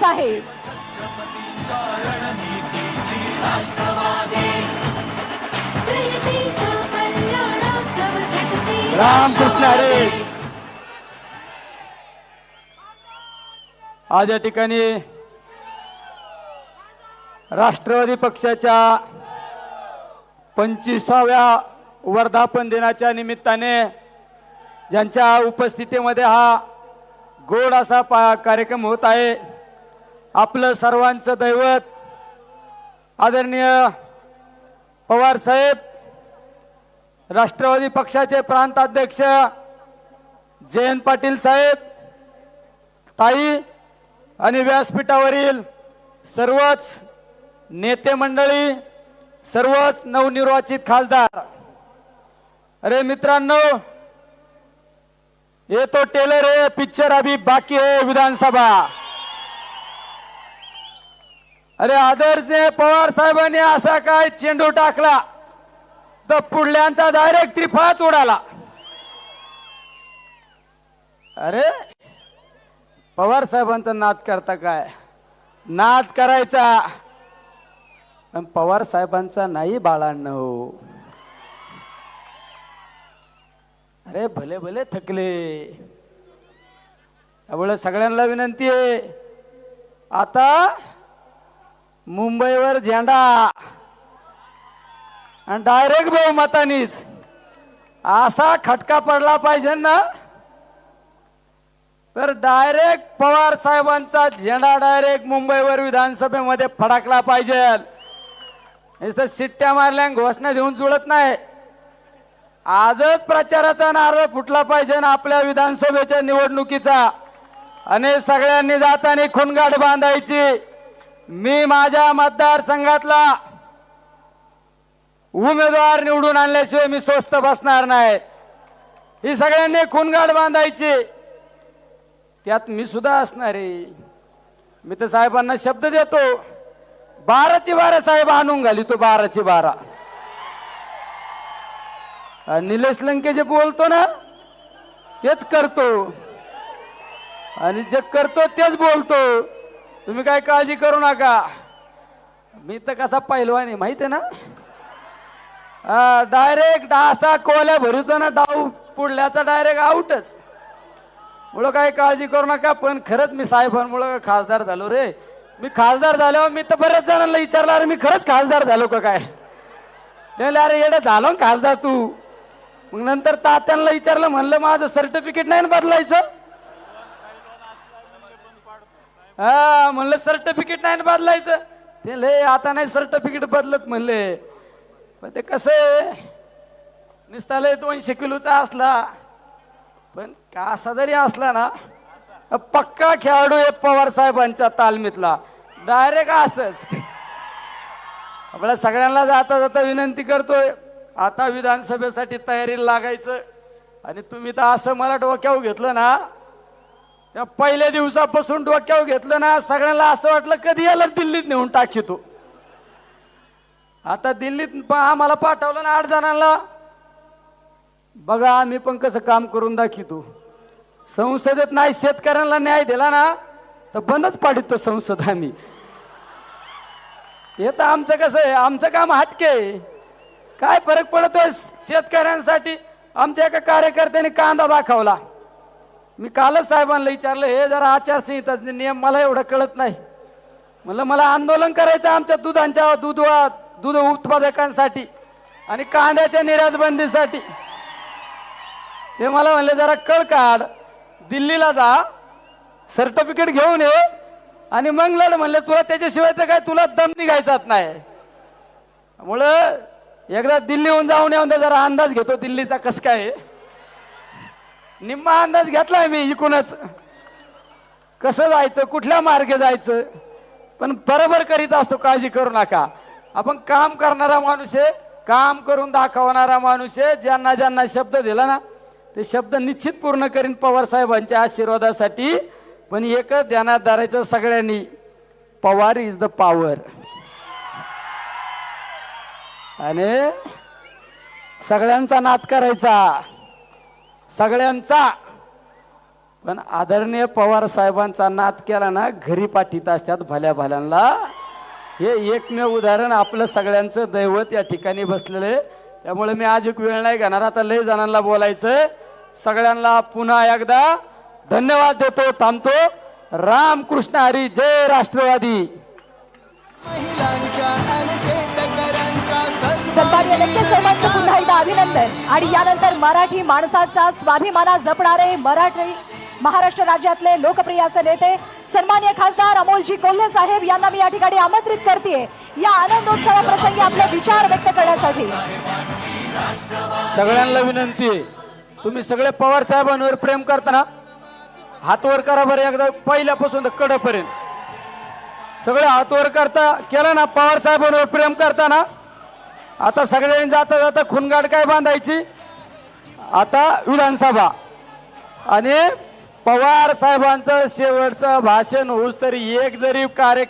साहेब आहे. रामकृष्ण हरे. आज या ठिकाणी राष्ट्रवादी पक्षाच्या पंचवीसाव्या वर्धापन दिनाच्या निमित्ताने ज्यांच्या उपस्थितीमध्ये हा गोड असा पा कार्यक्रम होत आहे आपलं सर्वांचं दैवत. आदरणीय पवार साहेब राष्ट्रवादी पक्षाचे प्रांताध्यक्ष जयंत पाटील साहेब ताई आणि व्यासपीठावरील सर्वच नेते मंडळी सर्वच नवनिर्वाचित खासदार. अरे मित्रांनो ये तो टेलर है पिक्चर अभी बाकी है विधानसभा. अरे आदर्श पवार साहेबांनी असा काय चेंडू टाकला तर पुढल्यांचा डायरेक्ट त्रिफळाच उडाला. अरे पवार साहेबांचा नाद करता काय? नाद करायचा. पण पवार साहेबांचा नाही बाळांनो. अरे भले भले थकले. त्यामुळे सगळ्यांना विनंती आहे. आता मुंबईवर झेंडा. आणि डायरेक्ट बहुमतानीच. असा खटका पडला पाहिजे ना. तर डायरेक्ट पवार साहेबांचा झेंडा डायरेक्ट मुंबईवर विधानसभेमध्ये फडकला पाहिजे. नुसतं सिट्ट्या मारल्या घोषणा देऊन जुळत नाही. आजच प्रचाराचा नारळ फुटला पाहिजे ना आपल्या विधानसभेच्या निवडणुकीचा. आणि सगळ्यांनी जाताना खुणगाठ बांधायची. मी माझ्या मतदारसंघातला उमेदवार निवडून आणल्याशिवाय मी स्वस्त बसणार नाही. ही सगळ्यांनी खुणगाठ बांधायची. त्यात मी सुद्धा असणार आहे. मी तर साहेबांना शब्द देतो. बाराची बारा साहेब आणून घाली तो बाराची बारा. निलेश लंके जे बोलतो ना तेच करतो. आणि जे करतो तेच बोलतो. तुम्ही काय काळजी करू नका. मी तर कसा पैलवान आहे माहिती आहे ना? डायरेक्ट असा कोल्या भरूचा ना डाव पुढल्याचा डायरेक्ट आउटच मुळे काही काळजी करू नका पण खरंच मी साहेबांमुळं खासदार झालो रे. मी खासदार झालो मी तर बऱ्याच जणांना विचारलं अरे मी खरंच खासदार झालो का काय? त्याला अरे येडं झालो ना खासदार तू. मग नंतर तात्यांना विचारलं म्हणलं माझं सर्टिफिकेट नाही ना बदलायचं? हा म्हणलं सर्टिफिकेट नाही ना बदलायचं. ते लय आता नाही सर्टिफिकेट बदलत म्हणले. पण ते कसं आहे? नुसता लय दोनशे किलोचा असला. पण कसा जरी असला ना पक्का खेळाडू आहे पवार साहेबांच्या तालमीतला. डायरेक्ट असच. आपल्या सगळ्यांना जाता जाता विनंती करतोय. आता विधानसभेसाठी तयारी लागायचं. आणि तुम्ही तर असं मला डोक्यावर घेतलं ना त्या पहिल्या दिवसापासून डोक्यावर घेतलं ना सगळ्यांना असं वाटलं कधी याला दिल्लीत नेऊन टाकी तू? आता दिल्लीत आम्हाला पाठवलं ना आठ जणांना. बघा आम्ही पण कसं काम करून दाखितो संसदेत नाही शेतकऱ्यांना न्याय दिला ना तर बंदच पाडितो संसद आम्ही. हे तर आमचं कसं आहे आमचं काम हटके आहे. काय फरक पडतोय शेतकऱ्यांसाठी? आमच्या एका कार्यकर्त्याने कांदा दाखवला मी कालच साहेबांना विचारलं हे जरा आचारसंहिता नियम मला एवढं कळत नाही. म्हणलं मला आंदोलन करायचं आमच्या दुधांच्या दूध दूध उत्पादकांसाठी आणि कांद्याच्या निर्यात बंदीसाठी ते मला म्हणले जरा कळ काढ दिल्लीला जा सर्टिफिकेट घेऊन ये आणि मग लढ. म्हणले तुला त्याच्याशिवाय तर काय तुला दम निघायचाच नाही. त्यामुळं एकदा दिल्लीहून जाऊन येऊन जरा अंदाज घेतो दिल्लीचा कस काय आहे. निम्मा अंदाज घेतलाय मी इकूनच कसं जायचं कुठल्या मार्गे जायचं? पण बरोबर करीत असतो काळजी करू नका. आपण काम करणारा माणूस आहे काम करून दाखवणारा माणूस आहे. ज्यांना ज्यांना शब्द दिला ना ते शब्द निश्चित पूर्ण करीन पवार साहेबांच्या आशीर्वादासाठी. पण एकच ध्यानात धरायचं सगळ्यांनी पवार इज द पॉवर आणि सगळ्यांचा नाद करायचा. सगळ्यांचा. पण आदरणीय पवार साहेबांचा नाद केला ना घरी पाठीत असतात भल्या भल्यांना. हे एकमेव उदाहरण आपलं सगळ्यांचं दैवत या ठिकाणी बसलेलं आहे. त्यामुळे मी आज एक वेळ नाही घेणार. आता लय जणांना बोलायचं सगळ्यांना पुन्हा एकदा धन्यवाद देतो थांबतो. रामकृष्ण हरी जय राष्ट्रवादी. महिलांच्या सन्मान्य नक्की सर्वांचं पुन्हा एकदा अभिनंदन. आणि यानंतर मराठी माणसाचा स्वाभिमाना जपणारे मराठी महाराष्ट्र राज्यातले लोकप्रिय असे नेते सन्मान्य खासदार अमोलजी कोल्हे साहेब यांना मी या ठिकाणी आमंत्रित करते या आनंदोत्सवाप्रसंगी आपले विचार व्यक्त करण्यासाठी. सगळ्यांना विनंती आहे. तुम्ही सगळे पवार साहेबांवर प्रेम करताना हातवर करा बरं एकदा पहिल्यापासून तर कडपर्यंत. सगळे हातवर करता केलं ना पवार साहेबांवर प्रेम करताना? आता सगळ्यांनी जाता जाता खुनगाड काय बांधायची? आता विधानसभा. आणि पवार साहेबांचं शेवटचं भाषण होऊस तरी एक जरी कार्यक्रम